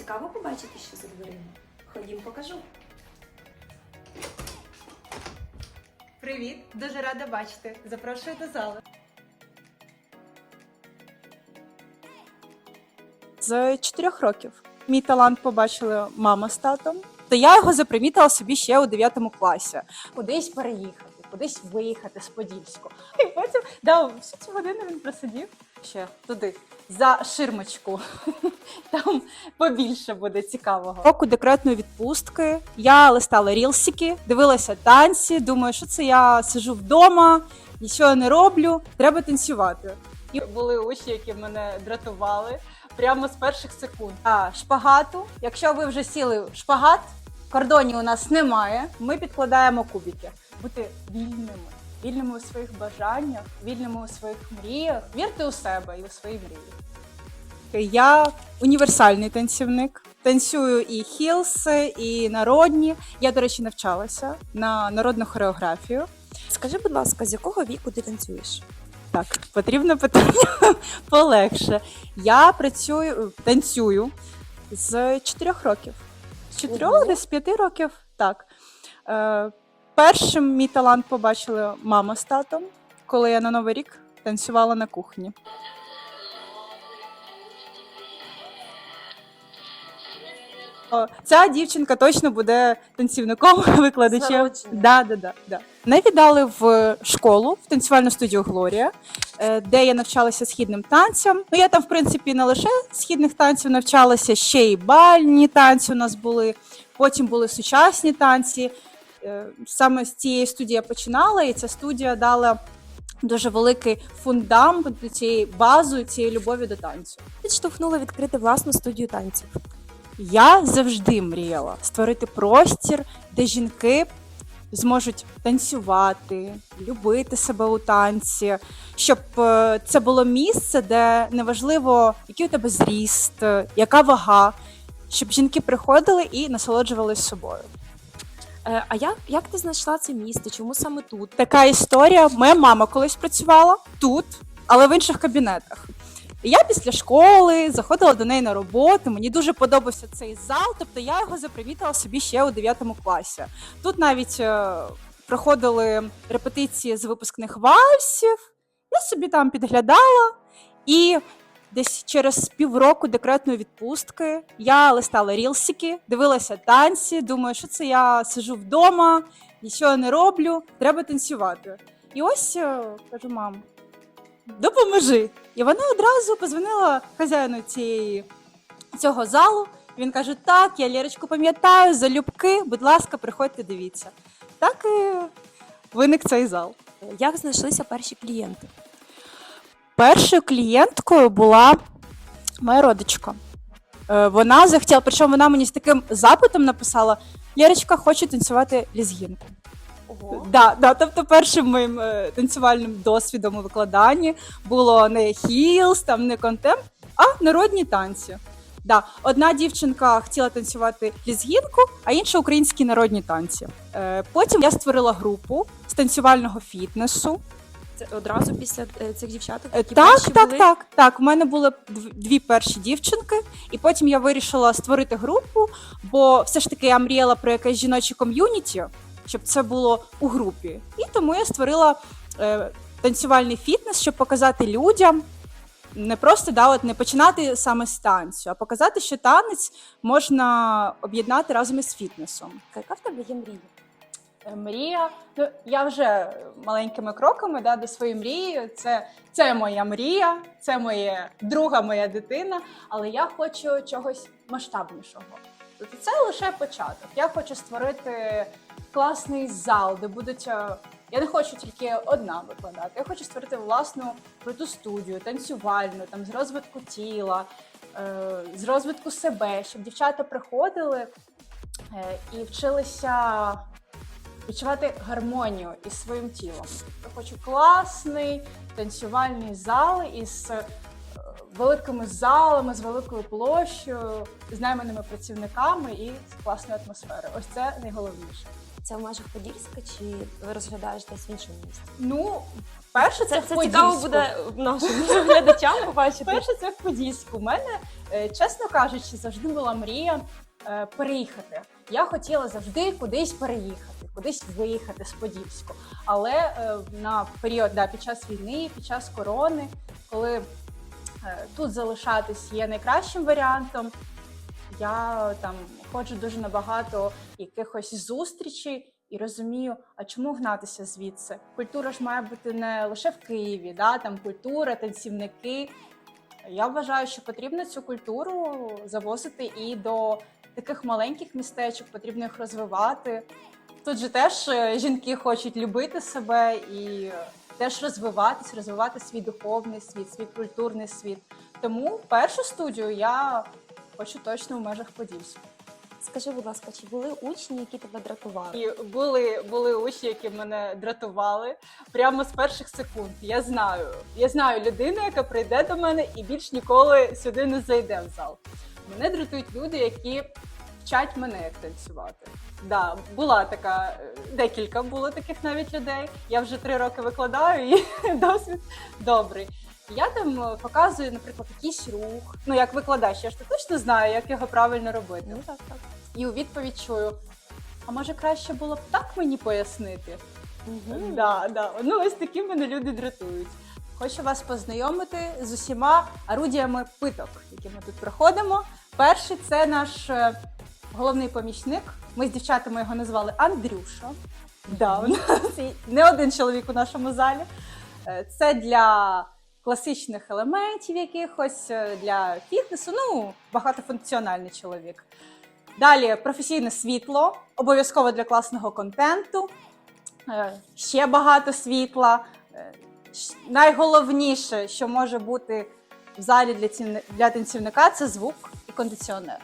Цікаво побачити, що за дверима. Ходім, покажу. Привіт, дуже рада бачити. Запрошую до зали. З чотирьох років мій талант побачили мама з татом. То я його запримітила собі ще у 9 класі. Кудись переїхати, кудись виїхати з Подільську. І потім да, всю цю годину він просидів ще туди, за ширмочку. Там побільше буде цікавого. Року декретної відпустки. Я листала рілсики, дивилася танці. Думаю, що це я сижу вдома, нічого не роблю, треба танцювати. І були учні, які мене дратували прямо з перших секунд. А шпагату, якщо ви вже сіли в шпагат, кордонів у нас немає. Ми підкладаємо кубики. Бути вільними, вільними у своїх бажаннях, вільними у своїх мріях. Вірте у себе і у свої мрії. Я універсальний танцівник. Танцюю і хілси, і народні. Я, до речі, навчалася на народну хореографію. Скажи, будь ласка, з якого віку ти танцюєш? Так, потрібно питання полегше. Я працюю, танцюю з 4 років. З 4 Ого. десь з 5 років. Так. Е, першим мій талант побачили мама з татом, коли я на Новий рік танцювала на кухні. О, Ця дівчинка точно буде танцівником, викладачем. Да, да, да, да. Мене віддали в школу в танцювальну студію Глорія, е, де я навчалася східним танцям. Ну я там, в принципі, не лише східних танців навчалася, ще й бальні танці у нас були. Потім були сучасні танці. Е, Саме з цієї студії я починала, і ця студія дала дуже великий фундамент до цієї базу, цієї любові до танцю. Підштовхнула відкрити власну студію танців. Я завжди мріяла створити простір, де жінки зможуть танцювати, любити себе у танці, щоб е, це було місце, де неважливо, який у тебе зріст, е, яка вага, щоб жінки приходили і насолоджувалися собою. Е, а як, як ти знайшла це місце? Чому саме тут? Така історія. Моя мама колись працювала тут, але в інших кабінетах. Я після школи заходила до неї на роботу. Мені дуже подобався цей зал, тобто я його запримітила собі ще у 9 класі. Тут навіть е, проходили репетиції з випускних вальсів. Я собі там підглядала, і десь через півроку декретної відпустки я листала рілсики, дивилася танці. Думаю, що це я сижу вдома, нічого не роблю, треба танцювати. І ось е, кажу, мам, допоможи. І вона одразу позвонила хазяїну цієї, цього залу. Він каже: Так, я Лєрочку пам'ятаю, залюбки, будь ласка, приходьте, дивіться. Так і виник цей зал. Як знайшлися перші клієнти? Першою клієнткою була моя родичка. Е, Вона захотіла, причому вона мені з таким запитом написала: Лєрочка, хочу танцювати лізгінку. Ого. Да, да, тобто першим моїм е, танцювальним досвідом у викладанні було не хілс, там не контемп, а народні танці. Да, одна дівчинка хотіла танцювати лізгінку, а інша українські народні танці. Е, потім я створила групу з танцювального фітнесу. Це одразу після е, цих дівчаток? Які Так, перші так, були? так, так. У мене були дв- дві перші дівчинки, і потім я вирішила створити групу, бо все ж таки я мріяла про якесь жіноче ком'юніті, щоб це було у групі. І тому я створила е, танцювальний фітнес, щоб показати людям. Не просто да, от не починати саме з танцю, а показати, що танець можна об'єднати разом із фітнесом. Яка в тебе є мрія? Е, Мрія. Ну, я вже маленькими кроками да, до своєї мрії. Це, це моя мрія, це моя друга моя дитина, але я хочу чогось масштабнішого. Тобто це лише початок. Я хочу створити класний зал, де будуть. е, Я не хочу тільки одна викладати. Я хочу створити власну круту студію, танцювальну, там з розвитку тіла, е, з розвитку себе, щоб дівчата приходили і вчилися відчувати гармонію із своїм тілом. Я хочу класний танцювальний зал із е, великими залами, з великою площею, з найманими працівниками і з класною атмосферою. Ось це найголовніше. Це в межах Подільська чи ви розглядаєш десь в іншому місті? Ну, перше, це, Це, в це цікаво буде нашим глядачам побачити. Перше, це в Подільську. У мене, е, чесно кажучи, завжди була мрія е, переїхати. Я хотіла завжди кудись переїхати, кудись виїхати з Подільську. Але е, на період да, під час війни, під час корони, коли е, тут залишатись є найкращим варіантом, я там ходжу дуже на багато якихось зустрічей і розумію, а чому гнатися звідси? Культура ж має бути не лише в Києві, да, там культура, танцівники. Я вважаю, що потрібно цю культуру завозити і до таких маленьких містечок, потрібно їх розвивати. Тут же теж е, жінки хочуть любити себе і теж розвиватись, розвивати свій духовний світ, свій культурний світ. Тому першу студію я хочу точно в межах Подільську. Скажи, будь ласка, чи були учні, які тебе дратували? І були, були учні, які мене дратували прямо з перших секунд. Я знаю. Я знаю людину, яка прийде до мене і більш ніколи сюди не зайде в зал. Мене дратують люди, які вчать мене як танцювати. Да, була така, е, декілька було таких навіть людей. Я вже три роки викладаю і досвід добрий. Я там е, показую, наприклад, якийсь рух. Ну як викладач, я ж точно знаю, як його правильно робити. Ну так, так. І у відповідь чую: а може краще було б так мені пояснити? Мгм. Да, да. Ну ось такі мене люди дратують. Хочу вас познайомити з усіма орудіями питок, які ми тут проходимо. Перший це наш е, головний помічник. Ми з дівчатами його назвали Андрюша. Да, у нас не один чоловік у нашому залі. Е, Це для класичних елементів якихось, е, для фітнесу. Ну, багатофункціональний чоловік. Далі професійне світло, обов'язково для класного контенту. Е, Ще багато світла. Найголовніше, що може бути в залі для танцівника, це звук і кондиціонер.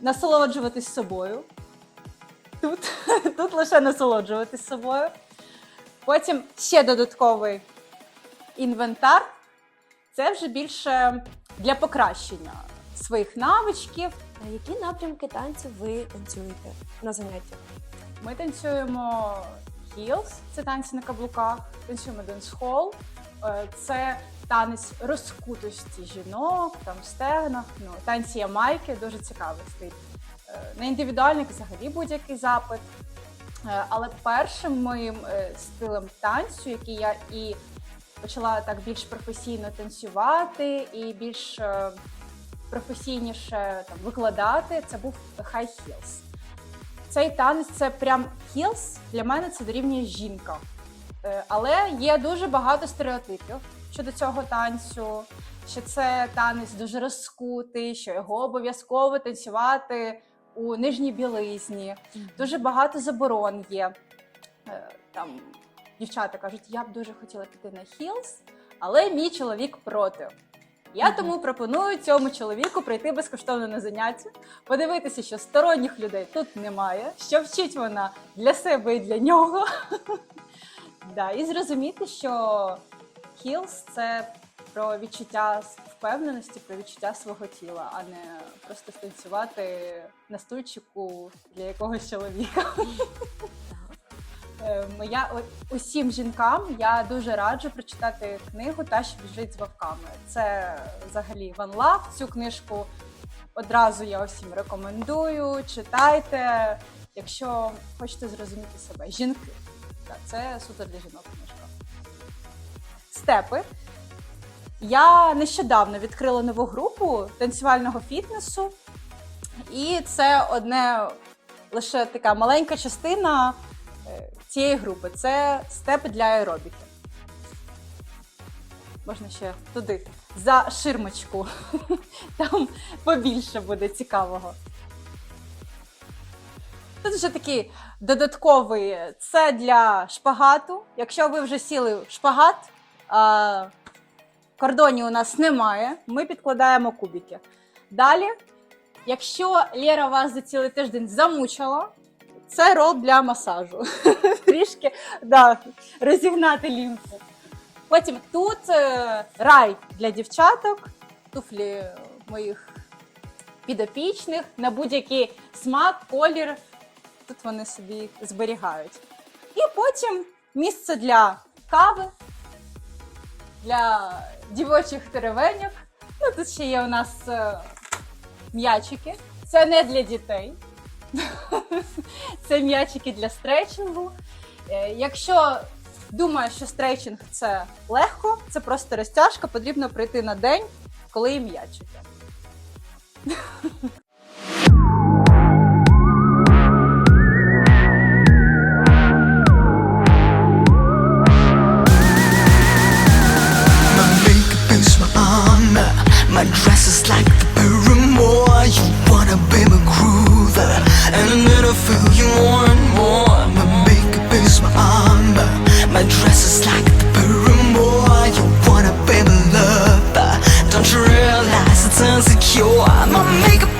Насолоджуватись собою. Тут, тут лише насолоджуватись собою. Потім ще додатковий інвентар. Це вже більше для покращення своїх навичків, А які напрямки танців ви танцюєте на заняттях? Ми танцюємо heels, це танці на каблуках, танцюємо е, це танець розкутості жінок, там в стегнах, ну, танці ямайки, дуже цікавий стиль. Е, На індивідуальник взагалі будь-який запит. Е, Але першим моїм е, стилем танцю, який я і почала так більш професійно танцювати, і більш професійніше там, викладати, це був high heels цей танець це прям хілс. Для мене це дорівнює жінка. Але є дуже багато стереотипів щодо цього танцю, що це танець дуже розкутий, що його обов'язково танцювати у нижній білизні. Дуже багато заборон є. Е, Там дівчата кажуть, я б дуже хотіла піти на хілс, але мій чоловік проти. Я тому пропоную цьому чоловіку прийти безкоштовно на заняття, подивитися, що сторонніх людей тут немає, що вчить вона для себе і для нього. да, і зрозуміти, що хілс це про відчуття впевненості, про відчуття свого тіла, а не просто станцювати на стульчику для якогось чоловіка. Моя усім жінкам я дуже раджу прочитати книгу Та, що біжить з вовками. Це взагалі One Love. Цю книжку одразу я усім рекомендую. Читайте, якщо хочете зрозуміти себе. Жінки. Це суто для жінок. Степи. Я нещодавно відкрила нову групу танцювального фітнесу, і це одне лише така маленька частина е, цієї групи. Це степи для аеробіки. Можна ще туди, за ширмочку. Там побільше буде цікавого. Тут вже такий додатковий це для шпагату. Якщо ви вже сіли в шпагат, кордонів у нас немає, ми підкладаємо кубики. Далі, якщо Лера вас за цілий тиждень замучила, це рол для масажу. Трішки да, розігнати лімфу. Потім тут е, рай для дівчаток, туфлі моїх підопічних на будь-який смак, колір. Тут вони собі зберігають. І потім місце для кави, для дівочих деревенів, Ну, Тут ще є у нас е, м'ячики. Це не для дітей. Це м'ячики для стрейчингу. Е, якщо думаєш, що стрейчинг це легко, це просто розтяжка, потрібно прийти на день, коли є м'ячики. turns secure. I'ma make a